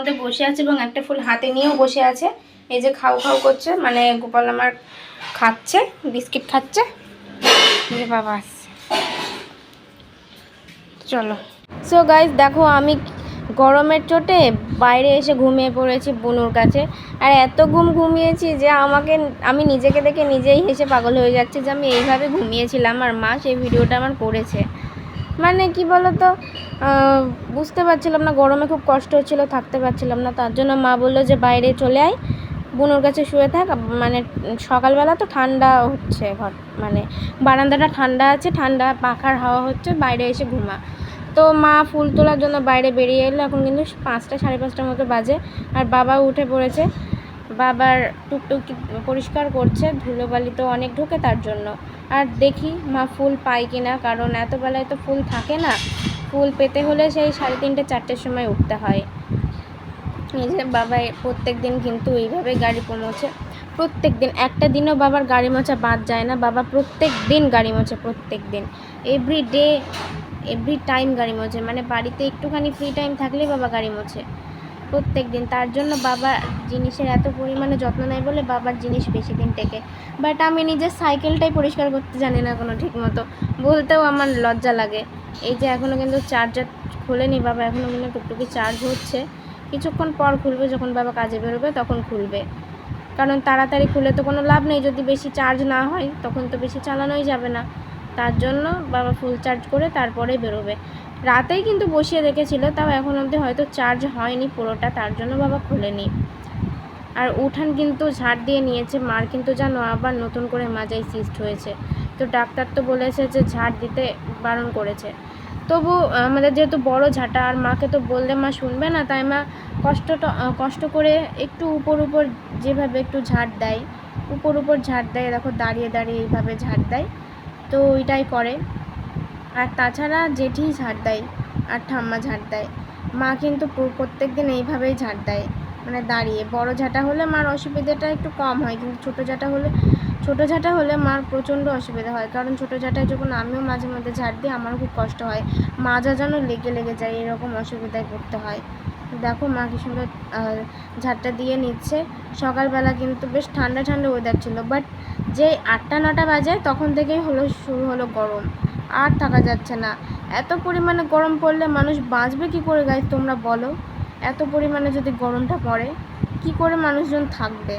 মধ্যে বসে আছে এবং একটা ফুল হাতে নিয়েও বসে আছে। এই যে খাও খাও করছে মানে গোপাল আমার খাচ্ছে, বিস্কিট খাচ্ছে। বাবা আসছে। চলো। সো গাইজ দেখো আমি গরমের চোটে বাইরে এসে ঘুমিয়ে পড়েছি বুনুর কাছে। আর এত ঘুম ঘুমিয়েছি যে আমাকে, আমি নিজেকে দেখে নিজেই হেসে পাগল হয়ে যাচ্ছে যে আমি এইভাবে ঘুমিয়েছিলাম আর মা সেই ভিডিওটা আমার করেছে। মানে কি বলতো? বুঝতে পারছিলাম না, গরমে খুব কষ্ট হচ্ছিল, থাকতে পারছিলাম না, তার জন্য মা বলল যে বাইরে চলে আয়, বুনুর কাছে শুয়ে থাক মানে সকালবেলা তো ঠান্ডা হচ্ছে ঘর মানে বারান্দাটা ঠান্ডা আছে, ঠান্ডা পাখার হাওয়া হচ্ছে, বাইরে এসে ঘুমা। তো মা ফুল তোলার জন্য বাইরে বেরিয়ে এলো, এখন কিন্তু পাঁচটা, সাড়ে পাঁচটার মতো বাজে, আর বাবা উঠে পড়েছে, বাবার টুকটুকি পরিষ্কার করছে, ধুলোবালি তো অনেক ঢোকে তার জন্য। আর দেখি মা ফুল পাই কিনা, কারণ এত বেলায় তো ফুল থাকে না ফুল পেতে হলে সেই সাড়ে তিনটে, চারটের সময় উঠতে হয়। এই যে বাবা প্রত্যেক দিন কিন্তু এইভাবে গাড়ি পৌঁছে। প্রত্যেক দিন, একটা দিনও বাবার গাড়ি মোছা বাদ যায় না। বাবা প্রত্যেক দিন গাড়ি মোছে, প্রত্যেক দিন। এভরি ডে এভরি টাইম গাড়ি মোছে। মানে বাড়িতে একটুখানি ফ্রি টাইম থাকলেই বাবা গাড়ি মোছে। প্রত্যেক দিন তার জন্য বাবা জিনিসের এত পরিমাণে যত্ন নেয় বলে বাবার জিনিস বেশি দিন টেকে। বাট আমি নিজের সাইকেলটাই পরিষ্কার করতে জানি না কোনো ঠিক মতো বলতেও আমার লজ্জা লাগে। এই যে এখনও কিন্তু চার্জার খোলেনি বাবা এখনও কিন্তু টুকটুকি চার্জ হচ্ছে। কিছুক্ষণ পর খুলবে, যখন বাবা কাজে বেরোবে তখন খুলবে। কারণ তাড়াতাড়ি খুলে তো কোনো লাভ নেই। যদি বেশি চার্জ না হয়, তখন তো বেশি চালানোই যাবে না। তার জন্য বাবা ফুল চার্জ করে তারপরে বেরোবে। রাতেই কিন্তু বসিয়ে রেখেছিল, তাও এখন অবধি হয়তো চার্জ হয়নি পুরোটা, তার জন্য বাবা খুলেনি। আর উঠান কিন্তু ঝাড় দিয়ে নিয়েছে, মার কিন্তু জানো আবার নতুন করে মাজাই সিস্ট হয়েছে। তো ডাক্তার তো বলেছে যে ঝাড় দিতে বারণ করেছে। তবু আমাদের যেহেতু বড় ঝাঁটা, আর মাকে তো বললে মা শুনবে না, তাই মা কষ্টটা, কষ্ট করে একটু উপর উপর যেভাবে একটু ঝাড় দেয়, উপর উপর ঝাড় দেয়, দেখো দাঁড়িয়ে দাঁড়িয়ে এইভাবে ঝাড় দেয়, তো ওইটাই করে। আর তাছাড়া জেঠি ঝাড় দেয় আর ঠাম্মা ঝাড় দেয়। মা কিন্তু প্রত্যেক দিন এইভাবেই ঝাড় দেয়। মানে দাঁড়িয়ে। বড় ঝাঁটা হলে মার অসুবিধাটা একটু কম হয়, কিন্তু ছোটো ঝাঁটা হলে, ছোটো ঝাঁটা হলে মার প্রচণ্ড অসুবিধা হয়। কারণ ছোটো ঝাঁটায় যখন আমিও মাঝে মধ্যে ঝাড় দিই, আমারও খুব কষ্ট হয়। মাজা যেন লেগে লেগে যায়, এরকম অসুবিধায় পড়তে হয়। দেখো মা কি সুন্দর ঝাড়টা দিয়ে নিচ্ছে। সকালবেলা কিন্তু বেশ ঠান্ডা ঠান্ডা ওয়েদার ছিল। বাট যে আটটা নটা বাজে, তখন থেকেই হলো, শুরু হলো গরম। আর থাকা যাচ্ছে না। এত পরিমাণে গরম পড়লে মানুষ বাঁচবে কি করে গাই তোমরা বলো? এত পরিমাণে যদি গরমটা পড়ে, কি করে মানুষজন থাকবে?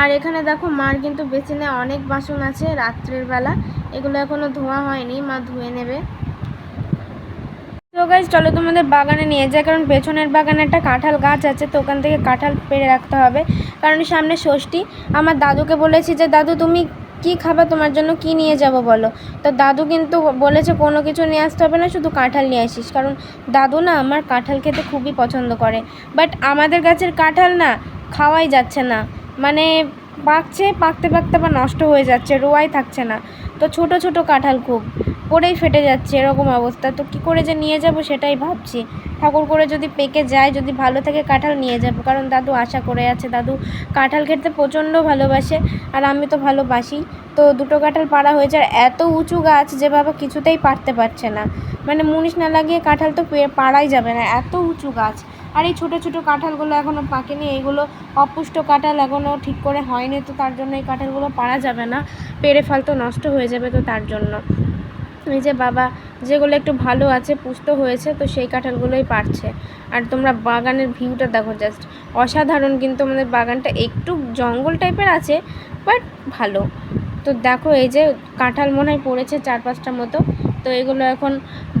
আর এখানে দেখো মার কিন্তু বেসিনে অনেক বাসন আছে রাত্রের বেলা। এগুলো এখনও ধোয়া হয়নি, মা ধুয়ে নেবে। তো গাইজ চলো তোমাদের বাগানে নিয়ে যায় কারণ পেছনের বাগানে একটা কাঁঠাল গাছ আছে, তো ওখান থেকে কাঁঠাল পেড়ে রাখতে হবে। কারণ সামনে ষষ্ঠী, আমার দাদুকে বলেছি যে, দাদু তুমি কি খাবে তোমার জন্য কি নিয়ে যাব বলো? তো দাদু কিন্তু বলেছে কোনো কিছু নিয়ে আসতে হবে না, শুধু কাঁঠাল নিয়ে আসিস। কারণ দাদু না আমার কাঁঠাল খেতে খুবই পছন্দ করে। বাট আমাদের গাছের কাঁঠাল না খাওয়াই যাচ্ছে না। মানে পাকছে, পাকতে পাকতে আবার নষ্ট হয়ে যাচ্ছে, রোয়াই থাকছে না। তো ছোট ছোট কাঁঠাল খুব। পড়েই ফেটে যাচ্ছে, এরকম অবস্থা। তো কি করে যে নিয়ে যাব সেটাই ভাবছি। ঠাকুর করে যদি পেকে যায়, যদি ভালো থাকে কাঁঠাল নিয়ে যাব। কারণ দাদু আশা করে আছে, দাদু কাঁঠাল খেতে প্রচণ্ড ভালোবাসে আর আমি তো ভালোবাসি। তো দুটো কাঁঠাল পাড়া হয়েছে আর এত উঁচু গাছ যে বাবা কিছুতেই পারতে পারছে না। মানে মুনিশ না লাগিয়ে কাঁঠাল তো পাড়াই যাবে না, এত উঁচু গাছ। আর এই ছোটো ছোটো কাঁঠালগুলো এখনও পাকেনি, এইগুলো অপুষ্ট কাঁঠাল এখনও ঠিক করে হয়নি, তো তার জন্য এই কাঁঠালগুলো পাড়া যাবে না। পেরে ফালতু নষ্ট হয়ে যাবে তো তার জন্য। এই যে বাবা যেগুলো একটু ভালো আছে পুষ্ট হয়েছে, তো সেই কাঁঠালগুলোই পারছে। আর তোমরা বাগানের ভিউটা দেখো জাস্ট অসাধারণ কিন্তু আমাদের বাগানটা একটু জঙ্গল টাইপের আছে বাট ভালো। তো দেখো এই যে কাঁঠাল মনে হয় পড়েছে চার পাঁচটা মতো। তো এগুলো এখন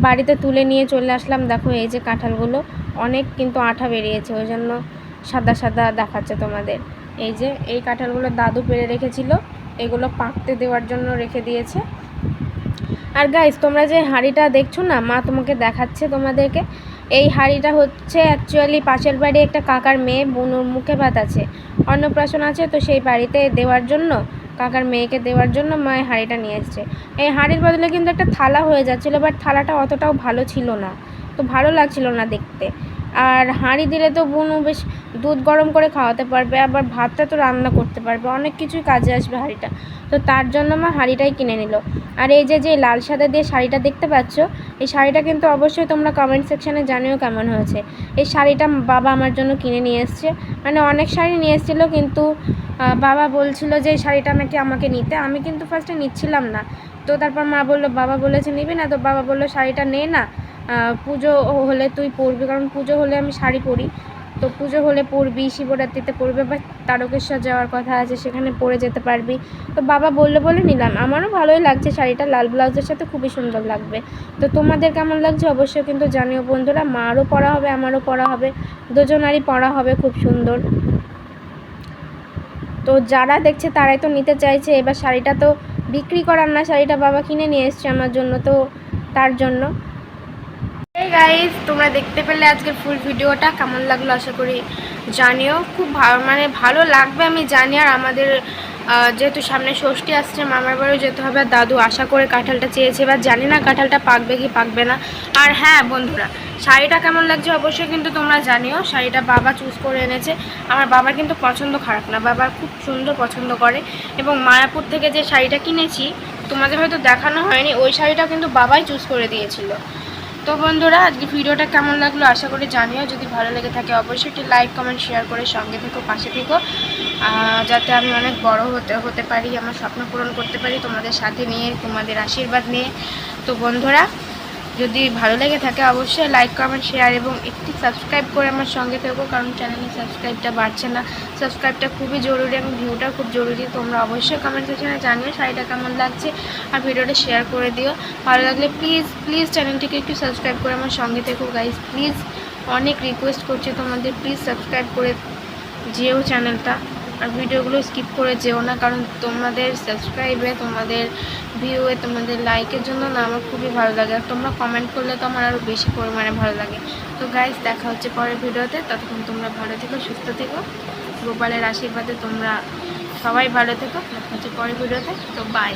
বাড়িতে তুলে নিয়ে চলে আসলাম। দেখো এই যে কাঁঠালগুলো, অনেক কিন্তু আঠা বেরিয়েছে, ওই জন্য সাদা সাদা দেখাচ্ছে তোমাদের। এই যে এই কাঁঠালগুলো দাদু পেরে রেখেছিল, এগুলো পাকতে দেওয়ার জন্য রেখে দিয়েছে। আর গাইজ তোমরা যে হাঁড়িটা দেখছ না, মা তোমাকে দেখাচ্ছে তোমাদেরকে। এই হাঁড়িটা হচ্ছে অ্যাকচুয়ালি পাশের বাড়ি একটা কাকার মেয়ে, বুনুর মুখে ভাত আছে। অন্নপ্রাশন আছে তো সেই বাড়িতে দেওয়ার জন্য, কাকার মেয়েকে দেওয়ার জন্য মা এই হাঁড়িটা নিয়ে এসছে। এই হাঁড়ির বদলে কিন্তু একটা থালা হয়ে যাচ্ছিল বাট থালাটা অতটাও ভালো ছিল না। তো ভালো লাগছিল না দেখতে। আর হাঁড়ি দিলে তো বুনু বেশ দুধ গরম করে খাওয়াতে পারবে, আবার ভাতটা তো রান্না করতে পারবে, অনেক কিছুই কাজে আসবে হাঁড়িটা। তো তার জন্য মা হাঁড়িটাই কিনে নিল। আর এই যে যে লাল সাদা দিয়ে শাড়িটা দেখতে পাচ্ছ, এই শাড়িটা কিন্তু অবশ্যই তোমরা কমেন্ট সেকশানে জানিও কেমন হয়েছে। এই শাড়িটা বাবা আমার জন্য কিনে নিয়ে এসছে। মানে অনেক শাড়ি নিয়ে এসেছিল, কিন্তু বাবা বলছিল যে, এই শাড়িটা নাকি আমাকে নিতে। আমি কিন্তু ফার্স্টে নিচ্ছিলাম না। তো তারপর মা বলল, বাবা বলেছে নিবি না? তো বাবা বলল, শাড়িটা নে না। পুজো হলে তুই পরবি, কারণ পুজো হলে আমি শাড়ি পরি। তো পুজো হলে পরবি, শিবরাত্রিতে পরবে বা তারকেশ্বর যাওয়ার কথা আছে, সেখানে পরে যেতে পারবি। তো বাবা বলল, বলে নিলাম। আমারও ভালোই লাগছে শাড়িটা, লাল ব্লাউজের সাথে খুবই সুন্দর লাগবে। তো তোমাদের কেমন লাগছে অবশ্যই কিন্তু জানিও বন্ধুরা। মারও পরা হবে, আমারও পরা হবে, দুজনারই পরা হবে খুব সুন্দর। তো যারা দেখছে তারাই তো নিতে চাইছে, এবার শাড়িটা তো বিক্রি করার না, শাড়িটা বাবা কিনে নিয়ে এসছে আমার জন্য, তো তার জন্য। গাইস তোমরা দেখতে পেলে আজকের ফুল ভিডিওটা, কেমন লাগল আশা করি জানিও। খুব ভালো মানে ভালো লাগবে আমি জানি, আর আমাদের যেহেতু সামনে ষষ্ঠী আসছে, মামার বাড়িও যেতে হবে, আর দাদু আশা করে কাঁঠালটা চেয়েছে, এবার জানি না কাঁঠালটা পাকবে কি পাকবে না। আর হ্যাঁ বন্ধুরা, শাড়িটা কেমন লাগছে অবশ্যই কিন্তু তোমরা জানিও। শাড়িটা বাবা চুজ করে এনেছে। আমার বাবার কিন্তু পছন্দ খারাপ না বাবার খুব সুন্দর পছন্দ করে। এবং মায়াপুর থেকে যে শাড়িটা কিনেছি, তোমাদের হয়তো দেখানো হয়নি, ওই শাড়িটা কিন্তু বাবাই চুজ করে দিয়েছিল। তো বন্ধুরা, আজকে ভিডিওটা কেমন লাগল আশা করি জানিও। যদি ভালো লেগে থাকে অবশ্যই একটি লাইক, কমেন্ট, শেয়ার করে সঙ্গে থেকো, পাশে থেকো। যাতে আমি অনেক বড় হতে হতে পারি, আমার স্বপ্ন পূরণ করতে পারি তোমাদের সাথে নিয়ে, তোমাদের আশীর্বাদ নিয়ে। তো বন্ধুরা যদি ভালো লেগে থাকে অবশ্যই লাইক কমেন্ট শেয়ার এবং একটি সাবস্ক্রাইব করে আমার সঙ্গে থেকো, কারণ চ্যানেলে সাবস্ক্রাইবটা বাড়ছে না। সাবস্ক্রাইবটা খুবই জরুরি এবং ভিউটা খুব জরুরি। তোমরা অবশ্যই কমেন্ট সেকশনে জানিও শাড়িটা কেমন লাগছে আর ভিডিওটা শেয়ার করে দিও। ভালো লাগলে প্লিজ প্লিজ চ্যানেলটিকে একটু সাবস্ক্রাইব করে আমার সঙ্গে থেকো গাইজ প্লিজ অনেক রিকোয়েস্ট করছি তোমাদের। প্লিজ সাবস্ক্রাইব করে যেও চ্যানেলটা আর ভিডিওগুলো স্কিপ করে যেও না, কারণ তোমাদের সাবস্ক্রাইবে তোমাদের ভিউয়ে তোমাদের লাইকের জন্য না আমার খুবই ভালো লাগে। আর তোমরা কমেন্ট করলে তো আমার আরও বেশি পরিমাণে ভালো লাগে। তো গাইজ দেখা হচ্ছে পরের ভিডিওতে। ততক্ষণ তোমরা ভালো থেকো, সুস্থ থেকো। গোপালের আশীর্বাদে তোমরা সবাই ভালো থেকো। দেখা হচ্ছে পরের ভিডিওতে। তো বাই